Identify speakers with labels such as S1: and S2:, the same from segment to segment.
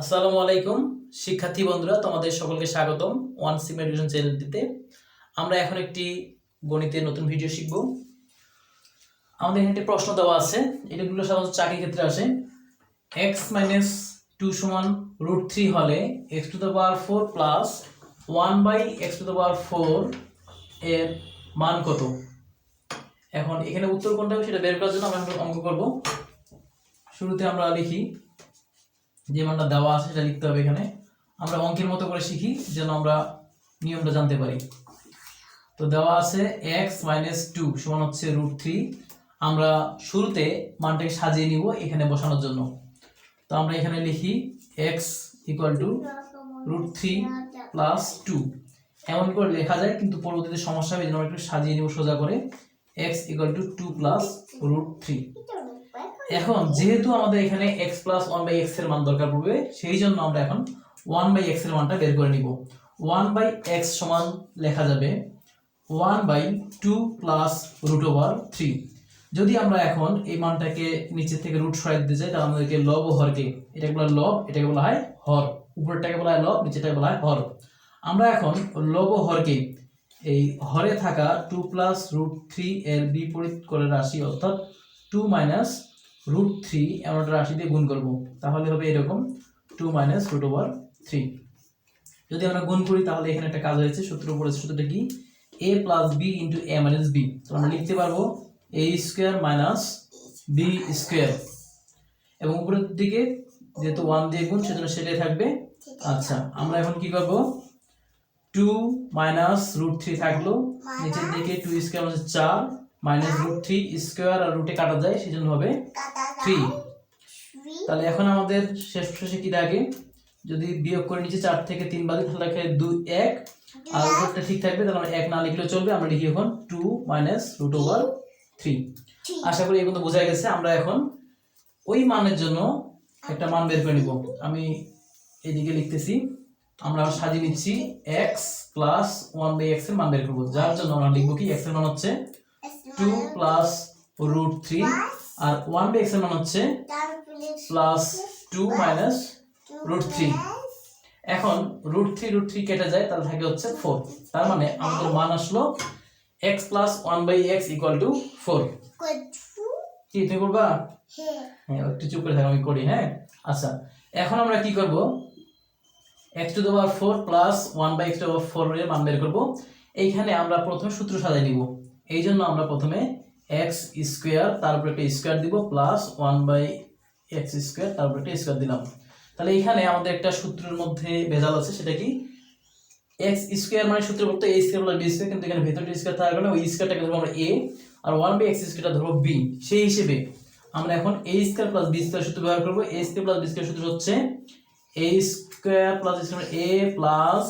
S1: আসসালামু আলাইকুম, শিক্ষার্থী বন্ধুরা, তোমাদের সকলকে স্বাগতম ওয়ান সিম এডুকেশন চ্যানেলটিতে আমরা এখন একটি গণিতের নতুন ভিডিও শিখব। আমাদের এখানে একটি প্রশ্ন দেওয়া আছে এটাগুলো সাধারণত চাকরির ক্ষেত্রে আসে। এক্স মাইনাস টু সমান রুট থ্রি হলে x to the power four plus one by x to the power four এর মান কত? এখন এখানে উত্তর কোনটা সেটা বের করার জন্য আমরা অঙ্ক করব। শুরুতে আমরা লিখি যে মানটা দেওয়া আছে সেটা লিখতে হবে এখানে। আমরা অঙ্কের মতো করে শিখি, যেন আমরা নিয়মটা জানতে পারি। তো দেওয়া আছে এক্স মাইনাস টু সমান হচ্ছে রুট থ্রি আমরা শুরুতে মানটাকে সাজিয়ে নিব এখানে বসানোর জন্য। তো আমরা এখানে লিখি x equal to root three plus two এমন করে লেখা যায়, কিন্তু পরবর্তীতে সমস্যা হবে জন্য আমরা একটু সাজিয়ে নিব সোজা করে। X equal to two plus root three এখন যেহেতু আমাদের এখানে এক্স প্লাস ওয়ান বাই এক্সের মান দরকার পড়বে, সেই জন্য আমরা এখন ওয়ান বাই এক্সের মানটা বের করে নিব। ওয়ান বাই এক্স সমান লেখা যাবে one by two plus root over three যদি আমরা এখন এই মানটাকে নিচে থেকে রুট সরাই দিতে চাই, তাহলে আমাদেরকে লব ও হরকে, এটাকে বলা লব এটাকে বলা হয় হর উপরটাকে বলা হয় লব নিচেটাকে বলা হয় হর। আমরা এখন লব ও হরকে এই হরে থাকা টু প্লাস রুট থ্রি এর বিপরীত করে রাশি অর্থাৎ টু মাইনাস রুট থ্রি এমন একটা রাশি দিয়ে গুণ করব। তাহলে হবে এরকম two minus root over three যদি আমরা গুণ করি তাহলে এখানে একটা কাজ হয়েছে সূত্র পড়েছে সূত্রটা কি? A plus b into a minus b তো আমরা লিখতে পারব a square minus b square এবং উপরের দিকে যেহেতু ওয়ান দিয়ে গুণ সেজন্য সেটাই থাকবে। আচ্ছা আমরা এখন কি করব? টু মাইনাস রুট থ্রি থাকল। নিচের দিকে টু স্কোয়ার মানে চার। মাইনাস রুট থ্রি স্কোয়ার আর রুটে কাটা যায়, সেজন্য হবে থ্রি তাহলে এখন আমাদের শেষ শেষে কি থাকে? যদি বিয়োগ করে নিচে চার থেকে তিন বাদে, তাহলে থাকে দুই, এক। আর উপরটা ঠিক থাকবে, তাহলে আমরা এক না লিখলেও চলবে। আমরা লিখি এখন two minus root over three আশা করি এগুলো বোঝা গেছে। আমরা এখন ওই মানের জন্য একটা মান বের করে নিব। আমি এদিকে লিখতেছি, আমরা সাজিয়ে নিচ্ছি এক্স প্লাস ওয়ান বাই এক্সের মান বের করব। যার জন্য আমরা লিখব কি? এক্সের মান হচ্ছে টু প্লাস রুট থ্রি আর ওয়ান বাই এক্সের মান হচ্ছে plus two minus root three এখন রুট থ্রি রুট থ্রি কেটে যায়, তাহলে থাকে হচ্ছে ফোর তার মানে আমাদের মান আসলো x plus one by x equal to four কি, তুমি করবা? হ্যাঁ একটু চুপ করে থাকো, আমি করি হ্যাঁ? আচ্ছা এখন আমরা কি করব? X to power four plus one by x to power four এর মান বের করব। এইখানে আমরা প্রথমে সূত্র সাজাই নিব এই জন্য আমরা প্রথমে এক্স স্কোয়ার তারপর একটা স্কোয়ার দিব plus one by x square তারপর একটা স্কোয়ার দিলাম। তাহলে এখানে আমাদের একটা সূত্রের মধ্যে ভেজাল আছে, সেটা কি? এক্স স্কোয়ার মানে সূত্র বলতে a square plus b square কিন্তু এখানে ভেতরটা স্কোয়ার থাকার কারণে ওই স্কোয়ারটাকে ধরবো আমরা এ আর ওয়ান বাই এক্স স্কোয়ারটা ধরবো বি সেই হিসেবে আমরা এখন a square plus b square সূত্র ব্যবহার করব। A square plus b square সূত্র হচ্ছে a square plus square a plus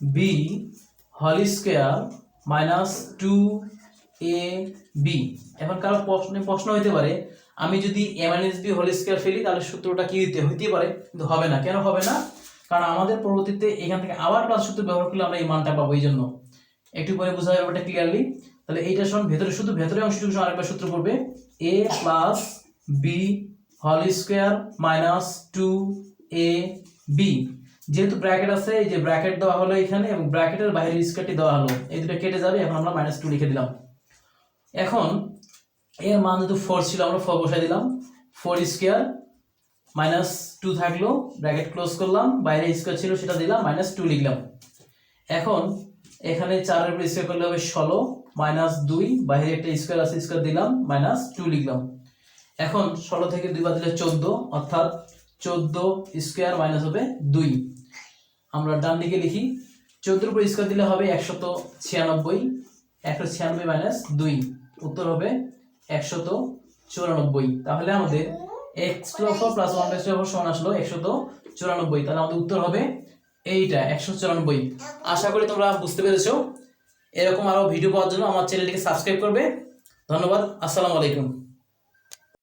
S1: b হল square minus two a b এখন কারও প্রশ্নে প্রশ্ন হইতে পারে, আমি যদি a minus b whole square ফেলি, তাহলে সূত্রটা কি হইতে হইতে পারে, কিন্তু হবে না। কেন হবে না? কারণ আমাদের পরবর্তীতে এখান থেকে আবার প্লাস সূত্র ব্যবহার করলে আমরা এই মানটা পাবো এই জন্য। একটু পরে বোঝা যাবে ওটা ক্লিয়ারলি তাহলে এইটা সমান ভেতরে শুধু ভেতরে অংশটুকু আরেকবার সূত্র পড়বে এ প্লাস বি হল square minus two a b যেহেতু ব্র্যাকেট আছে, এই যে ব্র্যাকেট দেওয়া হলো এখানে এবং ব্র্যাকেটের বাইরের স্কোয়ারটি দেওয়া হলো, এই দুটো কেটে যাবে। এখন আমরা মাইনাস টু লিখে দিলাম। এখন এর মান যেহেতু ফোর ছিল, আমরা ফোর বসাই দিলাম। ফোর স্কোয়ার মাইনাস টু থাকল ব্র্যাকেট ক্লোজ করলাম, বাইরে স্কোয়ার ছিল সেটা দিলাম মাইনাস টু লিখলাম। এখন এখানে চারের উপর স্কোয়ার করলে হবে ষোলো মাইনাস দুই, বাইরে একটা স্কোয়ার আছে স্কোয়ার দিলাম মাইনাস টু লিখলাম। এখন ষোলো থেকে দুই বাদ দিলে চোদ্দ, অর্থাৎ চোদ্দ স্কোয়ার মাইনাস হবে দুই। আমরা ডান দিকে লিখি, চোদ্দোর উপর স্কোয়ার দিলে হবে একশত ছিয়ানব্বই একশো ছিয়ানব্বই মাইনাস দুই। উত্তর হবে একশত চুরানব্বই। তাহলে আমাদের x two four plus one plus two সমান আসলো একশত চুরানব্বই। তাহলে আমাদের উত্তর হবে এইটা একশো চুরানব্বই। আশা করি তোমরা বুঝতে পেরেছ। এরকম আরও ভিডিও পাওয়ার জন্য আমার চ্যানেলটিকে সাবস্ক্রাইব করবে। ধন্যবাদ, আসসালামু আলাইকুম।